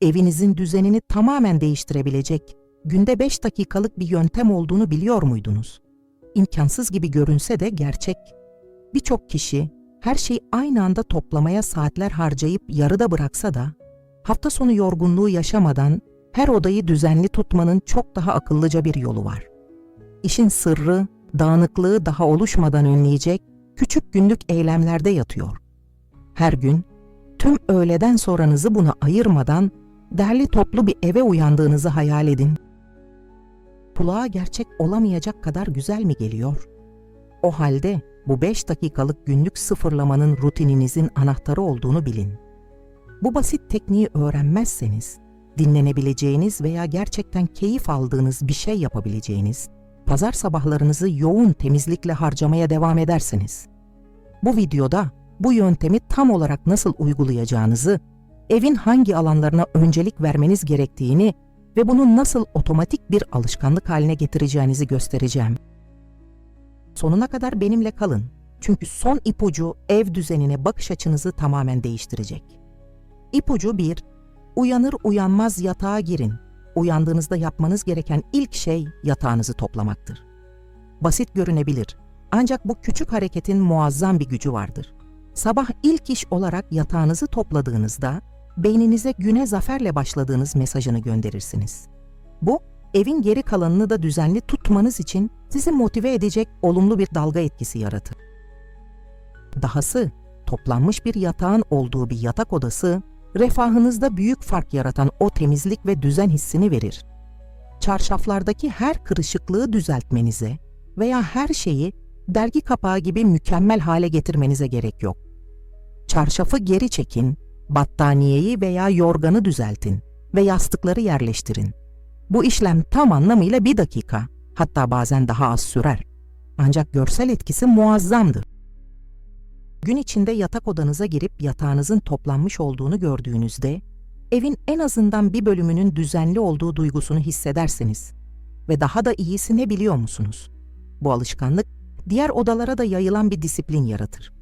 evinizin düzenini tamamen değiştirebilecek günde 5 dakikalık bir yöntem olduğunu biliyor muydunuz? İmkansız gibi görünse de gerçek. Birçok kişi her şeyi aynı anda toplamaya saatler harcayıp yarıda bıraksa da hafta sonu yorgunluğu yaşamadan her odayı düzenli tutmanın çok daha akıllıca bir yolu var. İşin sırrı dağınıklığı daha oluşmadan önleyecek küçük günlük eylemlerde yatıyor. Her gün tüm öğleden sonranızı buna ayırmadan derli toplu bir eve uyandığınızı hayal edin. Kulağa gerçek olamayacak kadar güzel mi geliyor? O halde bu 5 dakikalık günlük sıfırlamanın rutininizin anahtarı olduğunu bilin. Bu basit tekniği öğrenmezseniz, dinlenebileceğiniz veya gerçekten keyif aldığınız bir şey yapabileceğiniz, pazar sabahlarınızı yoğun temizlikle harcamaya devam edersiniz. Bu videoda bu yöntemi tam olarak nasıl uygulayacağınızı, evin hangi alanlarına öncelik vermeniz gerektiğini ve bunu nasıl otomatik bir alışkanlık haline getireceğinizi göstereceğim. Sonuna kadar benimle kalın. Çünkü son ipucu ev düzenine bakış açınızı tamamen değiştirecek. İpucu 1. Uyanır uyanmaz yatağa girin. Uyandığınızda yapmanız gereken ilk şey yatağınızı toplamaktır. Basit görünebilir. Ancak bu küçük hareketin muazzam bir gücü vardır. Sabah ilk iş olarak yatağınızı topladığınızda beyninize güne zaferle başladığınız mesajını gönderirsiniz. Bu, evin geri kalanını da düzenli tutmanız için sizi motive edecek olumlu bir dalga etkisi yaratır. Dahası, toplanmış bir yatağın olduğu bir yatak odası, refahınızda büyük fark yaratan o temizlik ve düzen hissini verir. Çarşaflardaki her kırışıklığı düzeltmenize veya her şeyi dergi kapağı gibi mükemmel hale getirmenize gerek yok. Çarşafı geri çekin, battaniyeyi veya yorganı düzeltin ve yastıkları yerleştirin. Bu işlem tam anlamıyla bir dakika, hatta bazen daha az sürer. Ancak görsel etkisi muazzamdır. Gün içinde yatak odanıza girip yatağınızın toplanmış olduğunu gördüğünüzde, evin en azından bir bölümünün düzenli olduğu duygusunu hissedersiniz. Ve daha da iyisi ne biliyor musunuz? Bu alışkanlık, diğer odalara da yayılan bir disiplin yaratır.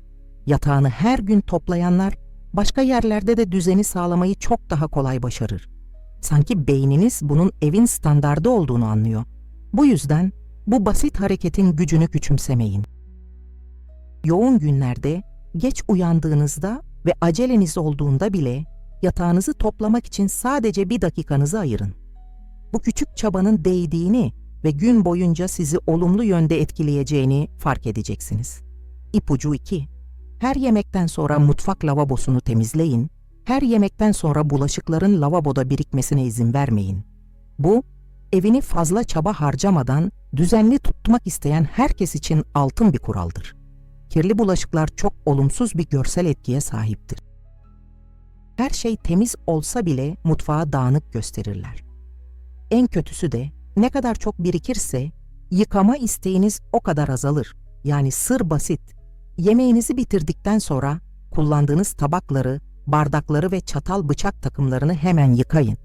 Yatağını her gün toplayanlar, başka yerlerde de düzeni sağlamayı çok daha kolay başarır. Sanki beyniniz bunun evin standardı olduğunu anlıyor. Bu yüzden bu basit hareketin gücünü küçümsemeyin. Yoğun günlerde geç uyandığınızda ve aceleniz olduğunda bile yatağınızı toplamak için sadece bir dakikanızı ayırın. Bu küçük çabanın değdiğini ve gün boyunca sizi olumlu yönde etkileyeceğini fark edeceksiniz. İpucu 2. Her yemekten sonra mutfak lavabosunu temizleyin. Her yemekten sonra bulaşıkların lavaboda birikmesine izin vermeyin. Bu, evini fazla çaba harcamadan düzenli tutmak isteyen herkes için altın bir kuraldır. Kirli bulaşıklar çok olumsuz bir görsel etkiye sahiptir. Her şey temiz olsa bile mutfağı dağınık gösterirler. En kötüsü de ne kadar çok birikirse yıkama isteğiniz o kadar azalır. Yani sır basit. Yemeğinizi bitirdikten sonra kullandığınız tabakları, bardakları ve çatal bıçak takımlarını hemen yıkayın.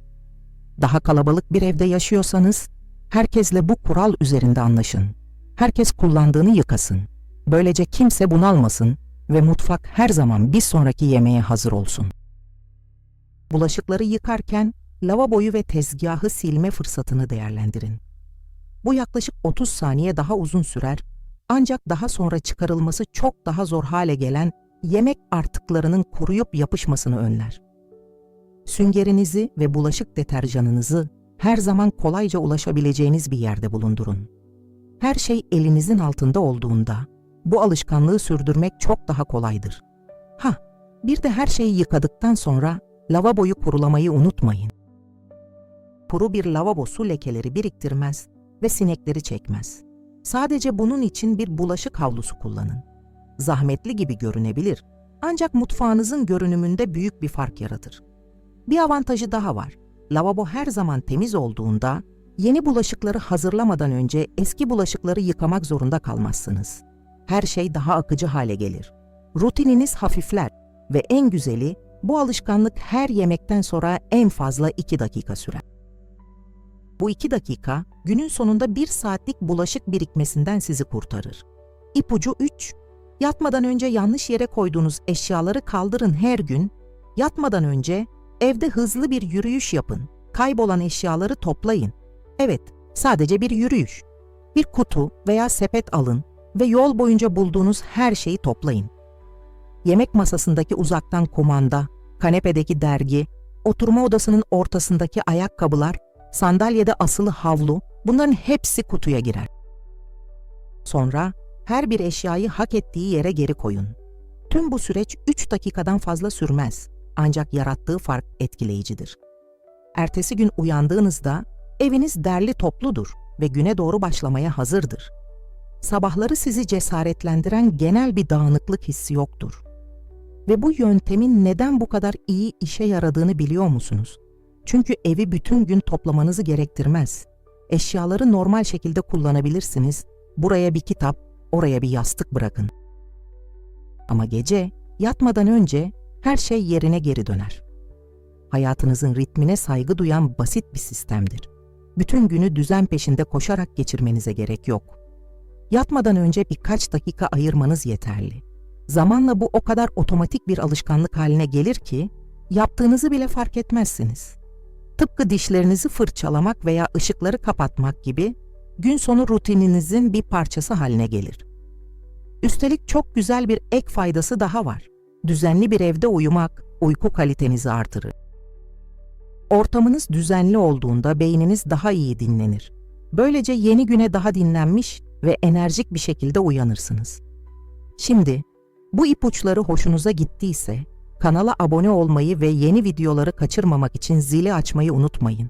Daha kalabalık bir evde yaşıyorsanız herkesle bu kural üzerinde anlaşın. Herkes kullandığını yıkasın. Böylece kimse bunalmasın ve mutfak her zaman bir sonraki yemeğe hazır olsun. Bulaşıkları yıkarken lavaboyu ve tezgahı silme fırsatını değerlendirin. Bu yaklaşık 30 saniye daha uzun sürer ancak daha sonra çıkarılması çok daha zor hale gelen yemek artıklarının kuruyup yapışmasını önler. Süngerinizi ve bulaşık deterjanınızı her zaman kolayca ulaşabileceğiniz bir yerde bulundurun. Her şey elinizin altında olduğunda bu alışkanlığı sürdürmek çok daha kolaydır. Ha, bir de her şeyi yıkadıktan sonra lavaboyu kurulamayı unutmayın. Kuru bir lavabo su lekeleri biriktirmez ve sinekleri çekmez. Sadece bunun için bir bulaşık havlusu kullanın. Zahmetli gibi görünebilir ancak mutfağınızın görünümünde büyük bir fark yaratır. Bir avantajı daha var. Lavabo her zaman temiz olduğunda yeni bulaşıkları hazırlamadan önce eski bulaşıkları yıkamak zorunda kalmazsınız. Her şey daha akıcı hale gelir. Rutininiz hafifler ve en güzeli bu alışkanlık her yemekten sonra en fazla 2 dakika sürer. Bu 2 dakika günün sonunda 1 saatlik bulaşık birikmesinden sizi kurtarır. İpucu 3. Yatmadan önce yanlış yere koyduğunuz eşyaları kaldırın her gün. Yatmadan önce Evde hızlı bir yürüyüş yapın. Kaybolan eşyaları toplayın. Evet, sadece bir yürüyüş. Bir kutu veya sepet alın ve yol boyunca bulduğunuz her şeyi toplayın. Yemek masasındaki uzaktan kumanda, kanepedeki dergi, oturma odasının ortasındaki ayakkabılar, sandalyede asılı havlu, bunların hepsi kutuya girer. Sonra her bir eşyayı hak ettiği yere geri koyun. Tüm bu süreç 3 dakikadan fazla sürmez ancak yarattığı fark etkileyicidir. Ertesi gün uyandığınızda eviniz derli topludur ve güne doğru başlamaya hazırdır. Sabahları sizi cesaretlendiren genel bir dağınıklık hissi yoktur. Ve bu yöntemin neden bu kadar iyi işe yaradığını biliyor musunuz? Çünkü evi bütün gün toplamanızı gerektirmez. Eşyaları normal şekilde kullanabilirsiniz. Buraya bir kitap, oraya bir yastık bırakın. Ama gece yatmadan önce her şey yerine geri döner. Hayatınızın ritmine saygı duyan basit bir sistemdir. Bütün günü düzen peşinde koşarak geçirmenize gerek yok. Yatmadan önce birkaç dakika ayırmanız yeterli. Zamanla bu o kadar otomatik bir alışkanlık haline gelir ki yaptığınızı bile fark etmezsiniz. Tıpkı dişlerinizi fırçalamak veya ışıkları kapatmak gibi gün sonu rutininizin bir parçası haline gelir. Üstelik çok güzel bir ek faydası daha var. Düzenli bir evde uyumak uyku kalitenizi artırır. Ortamınız düzenli olduğunda beyniniz daha iyi dinlenir. Böylece yeni güne daha dinlenmiş ve enerjik bir şekilde uyanırsınız. Şimdi bu ipuçları hoşunuza gittiyse kanala abone olmayı ve yeni videoları kaçırmamak için zili açmayı unutmayın.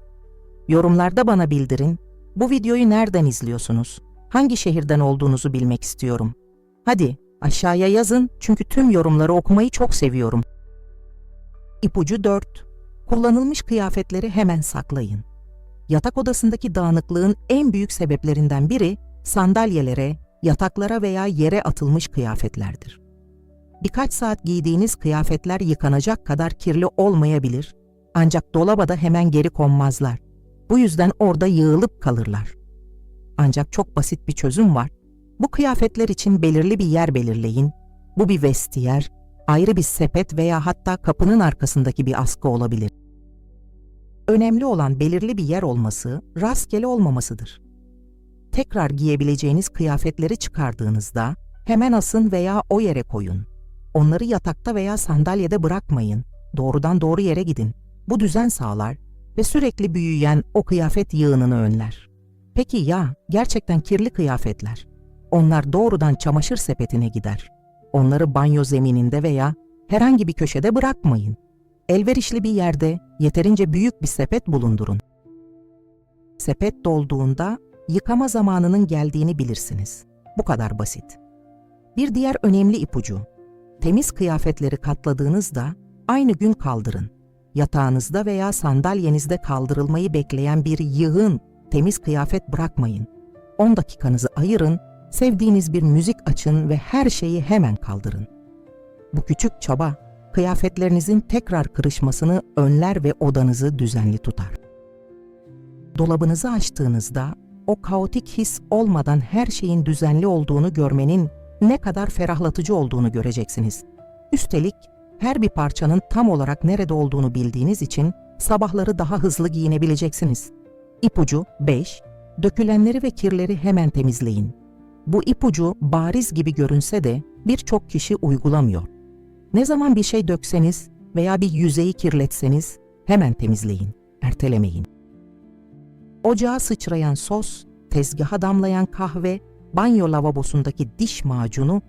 Yorumlarda bana bildirin. Bu videoyu nereden izliyorsunuz? Hangi şehirden olduğunuzu bilmek istiyorum. Hadi aşağıya yazın çünkü tüm yorumları okumayı çok seviyorum. İpucu 4. Kullanılmış kıyafetleri hemen saklayın. Yatak odasındaki dağınıklığın en büyük sebeplerinden biri sandalyelere, yataklara veya yere atılmış kıyafetlerdir. Birkaç saat giydiğiniz kıyafetler yıkanacak kadar kirli olmayabilir ancak dolaba da hemen geri konmazlar. Bu yüzden orada yığılıp kalırlar. Ancak çok basit bir çözüm var. Bu kıyafetler için belirli bir yer belirleyin. Bu bir vestiyer, ayrı bir sepet veya hatta kapının arkasındaki bir askı olabilir. Önemli olan belirli bir yer olması, rastgele olmamasıdır. Tekrar giyebileceğiniz kıyafetleri çıkardığınızda hemen asın veya o yere koyun. Onları yatakta veya sandalyede bırakmayın. Doğrudan doğru yere gidin. Bu düzen sağlar ve sürekli büyüyen o kıyafet yığınını önler. Peki ya gerçekten kirli kıyafetler? Onlar doğrudan çamaşır sepetine gider. Onları banyo zemininde veya herhangi bir köşede bırakmayın. Elverişli bir yerde yeterince büyük bir sepet bulundurun. Sepet dolduğunda yıkama zamanının geldiğini bilirsiniz. Bu kadar basit. Bir diğer önemli ipucu. Temiz kıyafetleri katladığınızda aynı gün kaldırın. Yatağınızda veya sandalyenizde kaldırılmayı bekleyen bir yığın temiz kıyafet bırakmayın. 10 dakikanızı ayırın, sevdiğiniz bir müzik açın ve her şeyi hemen kaldırın. Bu küçük çaba kıyafetlerinizin tekrar kırışmasını önler ve odanızı düzenli tutar. Dolabınızı açtığınızda o kaotik his olmadan her şeyin düzenli olduğunu görmenin ne kadar ferahlatıcı olduğunu göreceksiniz. Üstelik her bir parçanın tam olarak nerede olduğunu bildiğiniz için sabahları daha hızlı giyinebileceksiniz. İpucu 5. Dökülenleri ve kirleri hemen temizleyin. Bu ipucu bariz gibi görünse de birçok kişi uygulamıyor. Ne zaman bir şey dökseniz veya bir yüzeyi kirletseniz hemen temizleyin, ertelemeyin. Ocağa sıçrayan sos, tezgaha damlayan kahve, banyo lavabosundaki diş macunu,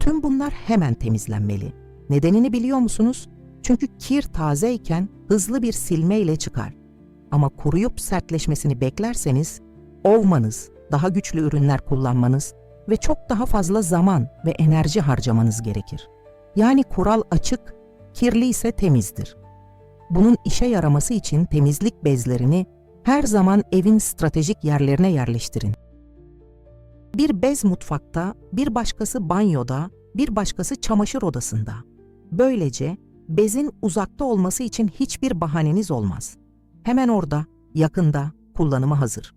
tüm bunlar hemen temizlenmeli. Nedenini biliyor musunuz? Çünkü kir tazeyken hızlı bir silmeyle çıkar. Ama kuruyup sertleşmesini beklerseniz, ovmanız, daha güçlü ürünler kullanmanız ve çok daha fazla zaman ve enerji harcamanız gerekir. Yani kural açık, kirli ise temizdir. Bunun işe yaraması için temizlik bezlerini her zaman evin stratejik yerlerine yerleştirin. Bir bez mutfakta, bir başkası banyoda, bir başkası çamaşır odasında. Böylece bezin uzakta olması için hiçbir bahaneniz olmaz. Hemen orada, yakında, kullanıma hazır.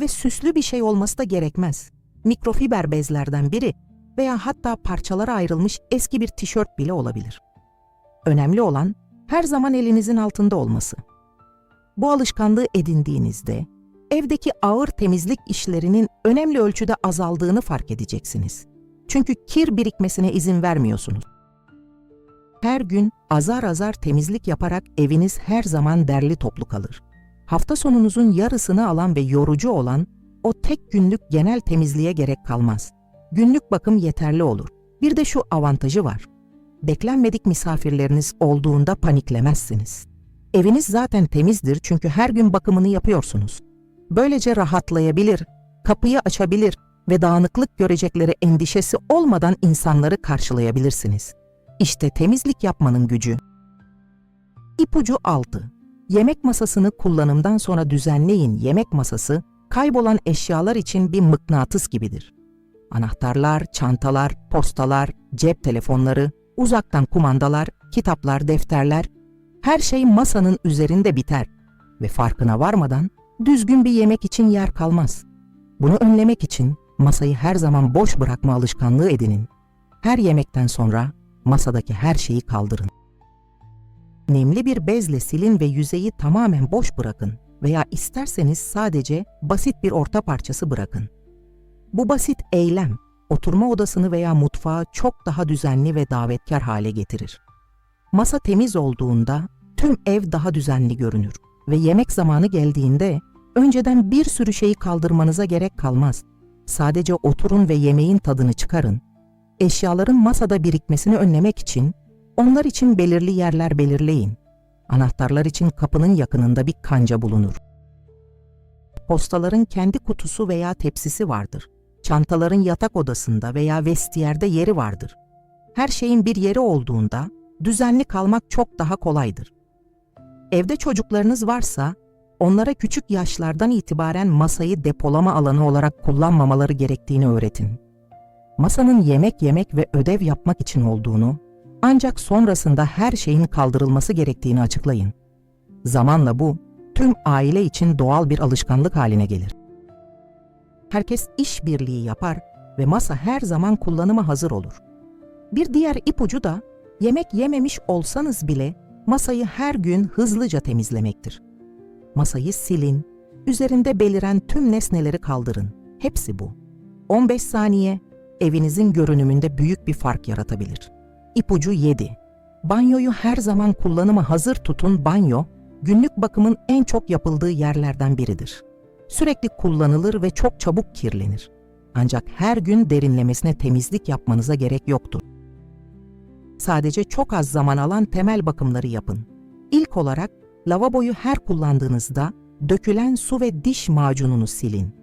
Ve süslü bir şey olması da gerekmez. Mikrofiber bezlerden biri veya hatta parçalara ayrılmış eski bir tişört bile olabilir. Önemli olan her zaman elinizin altında olması. Bu alışkanlığı edindiğinizde evdeki ağır temizlik işlerinin önemli ölçüde azaldığını fark edeceksiniz. Çünkü kir birikmesine izin vermiyorsunuz. Her gün azar azar temizlik yaparak eviniz her zaman derli toplu kalır. Hafta sonunuzun yarısını alan ve yorucu olan o tek günlük genel temizliğe gerek kalmaz. Günlük bakım yeterli olur. Bir de şu avantajı var. Beklenmedik misafirleriniz olduğunda paniklemezsiniz. Eviniz zaten temizdir çünkü her gün bakımını yapıyorsunuz. Böylece rahatlayabilir, kapıyı açabilir ve dağınıklık görecekleri endişesi olmadan insanları karşılayabilirsiniz. İşte temizlik yapmanın gücü. İpucu 6. Yemek masasını kullanımdan sonra düzenleyin. Yemek masası kaybolan eşyalar için bir mıknatıs gibidir. Anahtarlar, çantalar, postalar, cep telefonları, uzaktan kumandalar, kitaplar, defterler, her şey masanın üzerinde biter ve farkına varmadan düzgün bir yemek için yer kalmaz. Bunu önlemek için masayı her zaman boş bırakma alışkanlığı edinin. Her yemekten sonra masadaki her şeyi kaldırın. Nemli bir bezle silin ve yüzeyi tamamen boş bırakın veya isterseniz sadece basit bir orta parçası bırakın. Bu basit eylem oturma odasını veya mutfağı çok daha düzenli ve davetkar hale getirir. Masa temiz olduğunda tüm ev daha düzenli görünür ve yemek zamanı geldiğinde önceden bir sürü şeyi kaldırmanıza gerek kalmaz. Sadece oturun ve yemeğin tadını çıkarın. Eşyaların masada birikmesini önlemek için onlar için belirli yerler belirleyin. Anahtarlar için kapının yakınında bir kanca bulunur. Postaların kendi kutusu veya tepsisi vardır. Çantaların yatak odasında veya vestiyerde yeri vardır. Her şeyin bir yeri olduğunda düzenli kalmak çok daha kolaydır. Evde çocuklarınız varsa onlara küçük yaşlardan itibaren masayı depolama alanı olarak kullanmamaları gerektiğini öğretin. Masanın yemek yemek ve ödev yapmak için olduğunu, ancak sonrasında her şeyin kaldırılması gerektiğini açıklayın. Zamanla bu tüm aile için doğal bir alışkanlık haline gelir. Herkes işbirliği yapar ve masa her zaman kullanıma hazır olur. Bir diğer ipucu da yemek yememiş olsanız bile masayı her gün hızlıca temizlemektir. Masayı silin, üzerinde beliren tüm nesneleri kaldırın. Hepsi bu. 15 saniye evinizin görünümünde büyük bir fark yaratabilir. İpucu 7. Banyoyu her zaman kullanıma hazır tutun. Banyo, günlük bakımın en çok yapıldığı yerlerden biridir. Sürekli kullanılır ve çok çabuk kirlenir. Ancak her gün derinlemesine temizlik yapmanıza gerek yoktur. Sadece çok az zaman alan temel bakımları yapın. İlk olarak lavaboyu her kullandığınızda dökülen su ve diş macununu silin.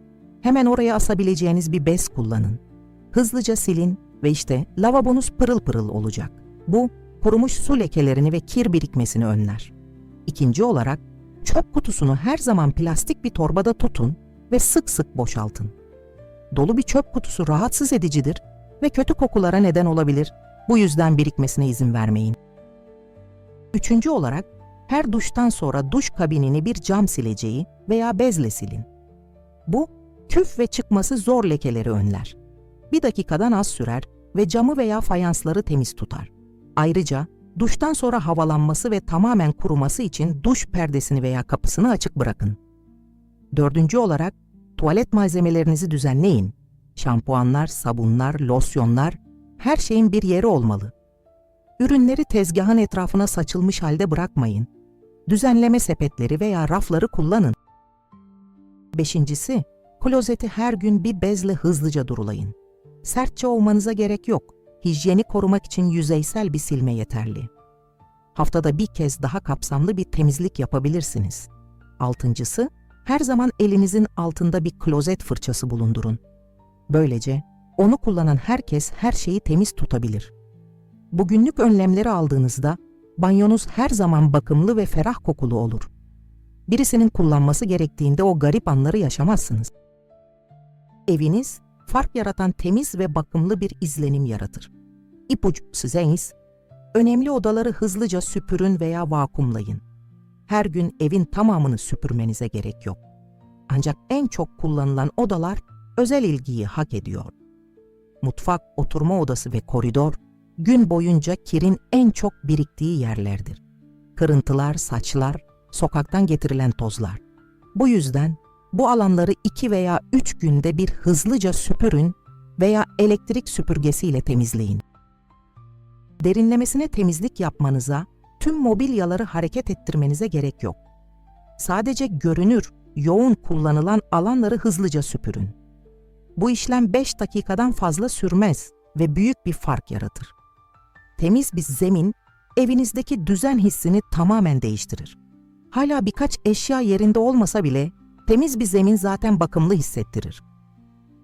Hemen oraya asabileceğiniz bir bez kullanın. Hızlıca silin ve işte lavabonuz pırıl pırıl olacak. Bu kurumuş su lekelerini ve kir birikmesini önler. İkinci olarak çöp kutusunu her zaman plastik bir torbada tutun ve sık sık boşaltın. Dolu bir çöp kutusu rahatsız edicidir ve kötü kokulara neden olabilir. Bu yüzden birikmesine izin vermeyin. Üçüncü olarak her duştan sonra duş kabinini bir cam sileceği veya bezle silin. Bu küf ve çıkması zor lekeleri önler. Bir dakikadan az sürer ve camı veya fayansları temiz tutar. Ayrıca duştan sonra havalanması ve tamamen kuruması için duş perdesini veya kapısını açık bırakın. Dördüncü olarak tuvalet malzemelerinizi düzenleyin. Şampuanlar, sabunlar, losyonlar, her şeyin bir yeri olmalı. Ürünleri tezgahın etrafına saçılmış halde bırakmayın. Düzenleme sepetleri veya rafları kullanın. Beşincisi, klozeti her gün bir bezle hızlıca durulayın. Sertçe olmanıza gerek yok. Hijyeni korumak için yüzeysel bir silme yeterli. Haftada bir kez daha kapsamlı bir temizlik yapabilirsiniz. Altıncısı, her zaman elinizin altında bir klozet fırçası bulundurun. Böylece onu kullanan herkes her şeyi temiz tutabilir. Bu günlük önlemleri aldığınızda banyonuz her zaman bakımlı ve ferah kokulu olur. Birisinin kullanması gerektiğinde o garip anları yaşamazsınız. Eviniz fark yaratan temiz ve bakımlı bir izlenim yaratır. İpucu sizeniz, önemli odaları hızlıca süpürün veya vakumlayın. Her gün evin tamamını süpürmenize gerek yok. Ancak en çok kullanılan odalar özel ilgiyi hak ediyor. Mutfak, oturma odası ve koridor gün boyunca kirin en çok biriktiği yerlerdir. kırıntılar, saçlar, sokaktan getirilen tozlar. Bu yüzden bu alanları iki veya üç günde bir hızlıca süpürün veya elektrik süpürgesiyle temizleyin. Derinlemesine temizlik yapmanıza, tüm mobilyaları hareket ettirmenize gerek yok. Sadece görünür, yoğun kullanılan alanları hızlıca süpürün. Bu işlem 5 dakikadan fazla sürmez ve büyük bir fark yaratır. Temiz bir zemin, evinizdeki düzen hissini tamamen değiştirir. Hala birkaç eşya yerinde olmasa bile temiz bir zemin zaten bakımlı hissettirir.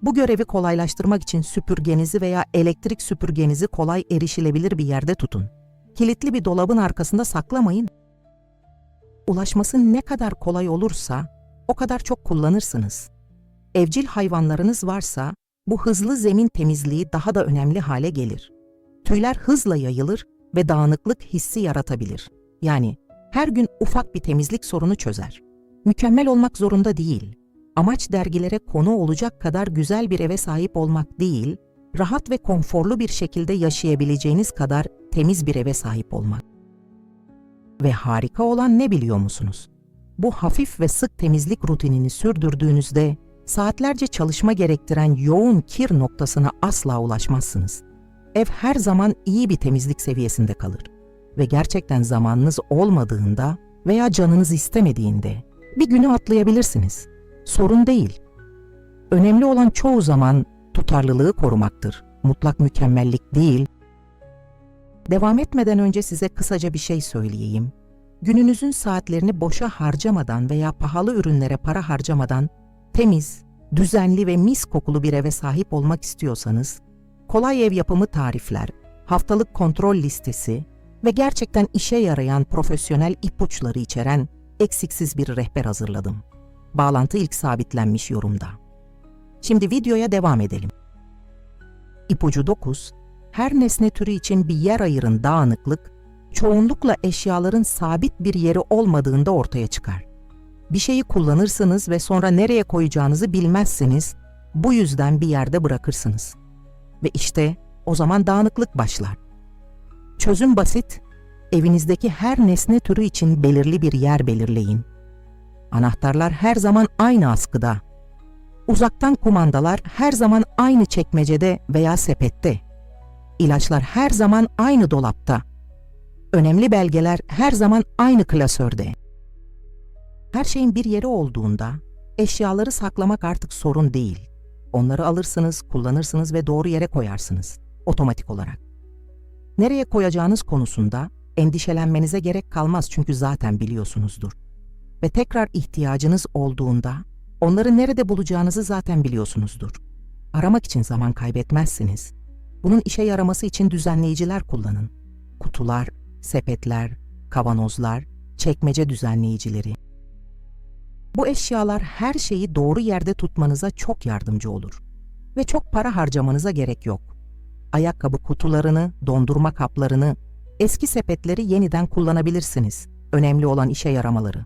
Bu görevi kolaylaştırmak için süpürgenizi veya elektrik süpürgenizi kolay erişilebilir bir yerde tutun. Kilitli bir dolabın arkasında saklamayın. Ulaşması ne kadar kolay olursa o kadar çok kullanırsınız. Evcil hayvanlarınız varsa bu hızlı zemin temizliği daha da önemli hale gelir. Tüyler hızla yayılır ve dağınıklık hissi yaratabilir. Yani her gün ufak bir temizlik sorunu çözer. Mükemmel olmak zorunda değil. Amaç dergilere konu olacak kadar güzel bir eve sahip olmak değil, rahat ve konforlu bir şekilde yaşayabileceğiniz kadar temiz bir eve sahip olmak. Ve harika olan ne biliyor musunuz? Bu hafif ve sık temizlik rutinini sürdürdüğünüzde saatlerce çalışma gerektiren yoğun kir noktasına asla ulaşmazsınız. Ev her zaman iyi bir temizlik seviyesinde kalır ve gerçekten zamanınız olmadığında veya canınız istemediğinde bir günü atlayabilirsiniz. Sorun değil. Önemli olan çoğu zaman tutarlılığı korumaktır. Mutlak mükemmellik değil. Devam etmeden önce size kısaca bir şey söyleyeyim. Gününüzün saatlerini boşa harcamadan veya pahalı ürünlere para harcamadan temiz, düzenli ve mis kokulu bir eve sahip olmak istiyorsanız, kolay ev yapımı tarifler, haftalık kontrol listesi ve gerçekten işe yarayan profesyonel ipuçları içeren eksiksiz bir rehber hazırladım. Bağlantı ilk sabitlenmiş yorumda. Şimdi videoya devam edelim. İpucu 9, her nesne türü için bir yer ayırın dağınıklık, çoğunlukla eşyaların sabit bir yeri olmadığında ortaya çıkar. Bir şeyi kullanırsınız ve sonra nereye koyacağınızı bilmezsiniz, bu yüzden bir yerde bırakırsınız. Ve işte o zaman dağınıklık başlar. Çözüm basit, evinizdeki her nesne türü için belirli bir yer belirleyin. Anahtarlar her zaman aynı askıda. Uzaktan kumandalar her zaman aynı çekmecede veya sepette. İlaçlar her zaman aynı dolapta. Önemli belgeler her zaman aynı klasörde. Her şeyin bir yeri olduğunda eşyaları saklamak artık sorun değil. Onları alırsınız, kullanırsınız ve doğru yere koyarsınız otomatik olarak. Nereye koyacağınız konusunda endişelenmenize gerek kalmaz çünkü zaten biliyorsunuzdur. Ve tekrar ihtiyacınız olduğunda onları nerede bulacağınızı zaten biliyorsunuzdur. Aramak için zaman kaybetmezsiniz. Bunun işe yaraması için düzenleyiciler kullanın. Kutular, sepetler, kavanozlar, çekmece düzenleyicileri. Bu eşyalar her şeyi doğru yerde tutmanıza çok yardımcı olur. Ve çok para harcamanıza gerek yok. Ayakkabı kutularını, dondurma kaplarını, eski sepetleri yeniden kullanabilirsiniz. Önemli olan işe yaramaları.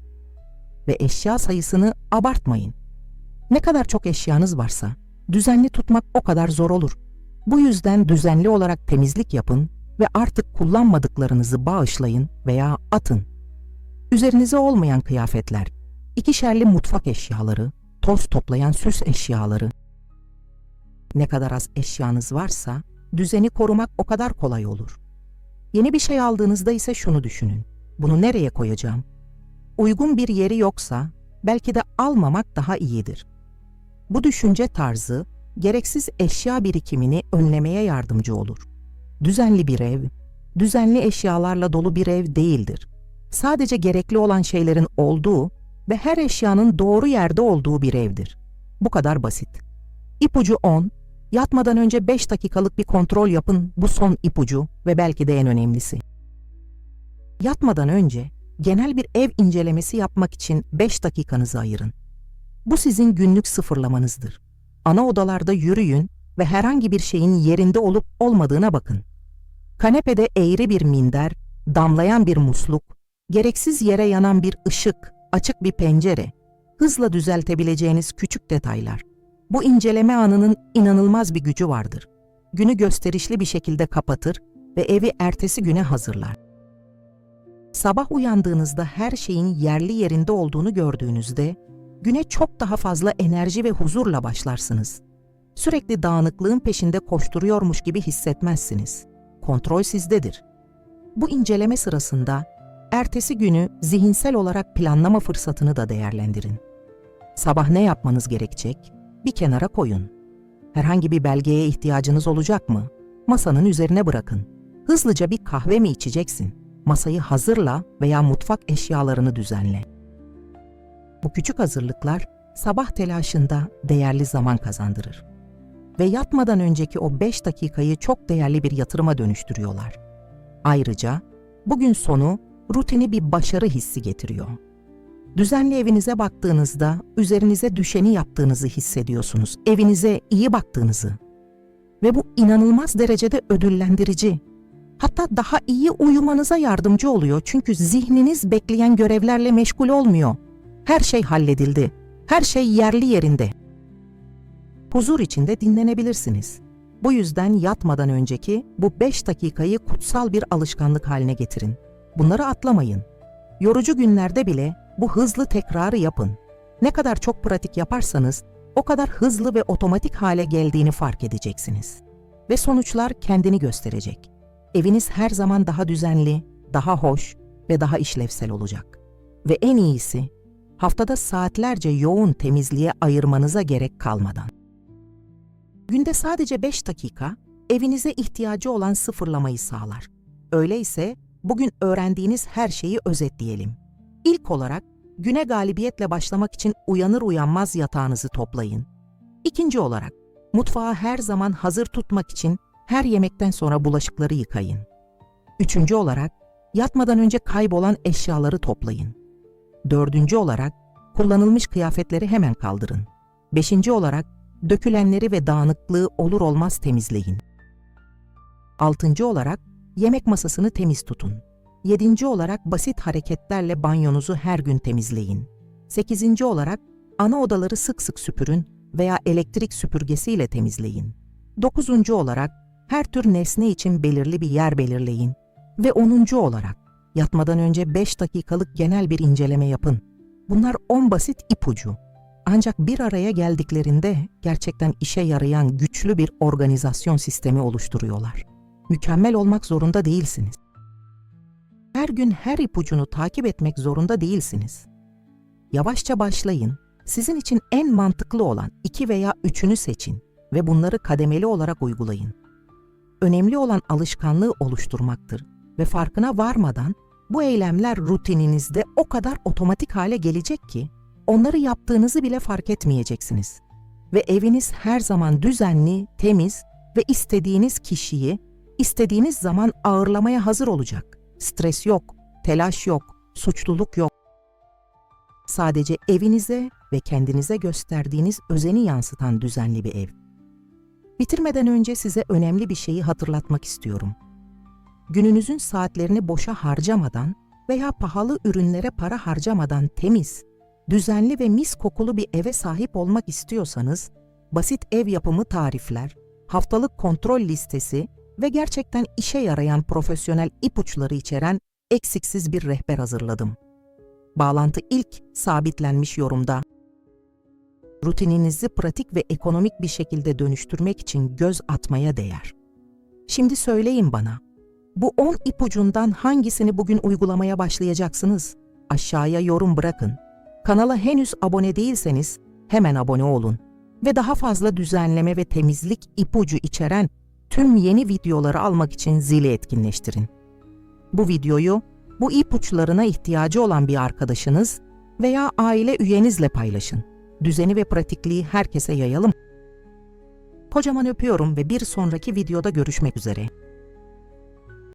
Ve eşya sayısını abartmayın. Ne kadar çok eşyanız varsa düzenli tutmak o kadar zor olur. Bu yüzden düzenli olarak temizlik yapın ve artık kullanmadıklarınızı bağışlayın veya atın. Üzerinize olmayan kıyafetler, ikişerli mutfak eşyaları, toz toplayan süs eşyaları. Ne kadar az eşyanız varsa düzeni korumak o kadar kolay olur. Yeni bir şey aldığınızda ise şunu düşünün. Bunu nereye koyacağım? Uygun bir yeri yoksa belki de almamak daha iyidir. Bu düşünce tarzı gereksiz eşya birikimini önlemeye yardımcı olur. Düzenli bir ev, düzenli eşyalarla dolu bir ev değildir. Sadece gerekli olan şeylerin olduğu ve her eşyanın doğru yerde olduğu bir evdir. Bu kadar basit. İpucu 10, yatmadan önce 5 dakikalık bir kontrol yapın bu son ipucu ve belki de en önemlisi. Yatmadan önce genel bir ev incelemesi yapmak için 5 dakikanızı ayırın. Bu sizin günlük sıfırlamanızdır. Ana odalarda yürüyün ve herhangi bir şeyin yerinde olup olmadığına bakın. Kanepede eğri bir minder, damlayan bir musluk, gereksiz yere yanan bir ışık, açık bir pencere, hızla düzeltebileceğiniz küçük detaylar. Bu inceleme anının inanılmaz bir gücü vardır. Günü gösterişli bir şekilde kapatır ve evi ertesi güne hazırlar. Sabah uyandığınızda her şeyin yerli yerinde olduğunu gördüğünüzde güne çok daha fazla enerji ve huzurla başlarsınız. Sürekli dağınıklığın peşinde koşturuyormuş gibi hissetmezsiniz. Kontrol sizdedir. Bu inceleme sırasında ertesi günü zihinsel olarak planlama fırsatını da değerlendirin. Sabah ne yapmanız gerekecek? Bir kenara koyun. Herhangi bir belgeye ihtiyacınız olacak mı? Masanın üzerine bırakın. Hızlıca bir kahve mi içeceksin? Masayı hazırla veya mutfak eşyalarını düzenle. Bu küçük hazırlıklar sabah telaşında değerli zaman kazandırır. Ve yatmadan önceki o 5 dakikayı çok değerli bir yatırıma dönüştürüyorlar. Ayrıca bugün sonu rutini bir başarı hissi getiriyor. Düzenli evinize baktığınızda üzerinize düşeni yaptığınızı hissediyorsunuz. Evinize iyi baktığınızı. Ve bu inanılmaz derecede ödüllendirici. Hatta daha iyi uyumanıza yardımcı oluyor çünkü zihniniz bekleyen görevlerle meşgul olmuyor. Her şey halledildi. Her şey yerli yerinde. Huzur içinde dinlenebilirsiniz. Bu yüzden yatmadan önceki bu 5 dakikayı kutsal bir alışkanlık haline getirin. Bunları atlamayın. Yorucu günlerde bile bu hızlı tekrarı yapın. Ne kadar çok pratik yaparsanız o kadar hızlı ve otomatik hale geldiğini fark edeceksiniz. Ve sonuçlar kendini gösterecek. Eviniz her zaman daha düzenli, daha hoş ve daha işlevsel olacak. Ve en iyisi, haftada saatlerce yoğun temizliğe ayırmanıza gerek kalmadan. Günde sadece 5 dakika evinize ihtiyacı olan sıfırlamayı sağlar. Öyleyse bugün öğrendiğiniz her şeyi özetleyelim. İlk olarak güne galibiyetle başlamak için uyanır uyanmaz yatağınızı toplayın. İkinci olarak mutfağı her zaman hazır tutmak için her yemekten sonra bulaşıkları yıkayın. Üçüncü olarak yatmadan önce kaybolan eşyaları toplayın. Dördüncü olarak kullanılmış kıyafetleri hemen kaldırın. Beşinci olarak dökülenleri ve dağınıklığı olur olmaz temizleyin. Altıncı olarak yemek masasını temiz tutun. Yedinci olarak basit hareketlerle banyonuzu her gün temizleyin. Sekizinci olarak ana odaları sık sık süpürün veya elektrik süpürgesiyle temizleyin. Dokuzuncu olarak her tür nesne için belirli bir yer belirleyin. Ve onuncu olarak yatmadan önce 5 dakikalık genel bir inceleme yapın. Bunlar 10 basit ipucu. Ancak bir araya geldiklerinde gerçekten işe yarayan güçlü bir organizasyon sistemi oluşturuyorlar. Mükemmel olmak zorunda değilsiniz. Her gün her ipucunu takip etmek zorunda değilsiniz. Yavaşça başlayın. Sizin için en mantıklı olan iki veya üçünü seçin ve bunları kademeli olarak uygulayın. Önemli olan alışkanlığı oluşturmaktır ve farkına varmadan bu eylemler rutininizde o kadar otomatik hale gelecek ki onları yaptığınızı bile fark etmeyeceksiniz. Ve eviniz her zaman düzenli, temiz ve istediğiniz kişiyi istediğiniz zaman ağırlamaya hazır olacak. Stres yok, telaş yok, suçluluk yok. Sadece evinize ve kendinize gösterdiğiniz özeni yansıtan düzenli bir ev. Bitirmeden önce size önemli bir şeyi hatırlatmak istiyorum. Gününüzün saatlerini boşa harcamadan veya pahalı ürünlere para harcamadan temiz, düzenli ve mis kokulu bir eve sahip olmak istiyorsanız, basit ev yapımı tarifler, haftalık kontrol listesi ve gerçekten işe yarayan profesyonel ipuçları içeren eksiksiz bir rehber hazırladım. Bağlantı ilk sabitlenmiş yorumda. Rutininizi pratik ve ekonomik bir şekilde dönüştürmek için göz atmaya değer. Şimdi söyleyin bana, bu 10 ipucundan hangisini bugün uygulamaya başlayacaksınız? Aşağıya yorum bırakın. Kanala henüz abone değilseniz hemen abone olun ve daha fazla düzenleme ve temizlik ipucu içeren tüm yeni videoları almak için zili etkinleştirin. Bu videoyu bu ipuçlarına ihtiyacı olan bir arkadaşınız veya aile üyenizle paylaşın. Düzeni ve pratikliği herkese yayalım. Kocaman öpüyorum ve bir sonraki videoda görüşmek üzere.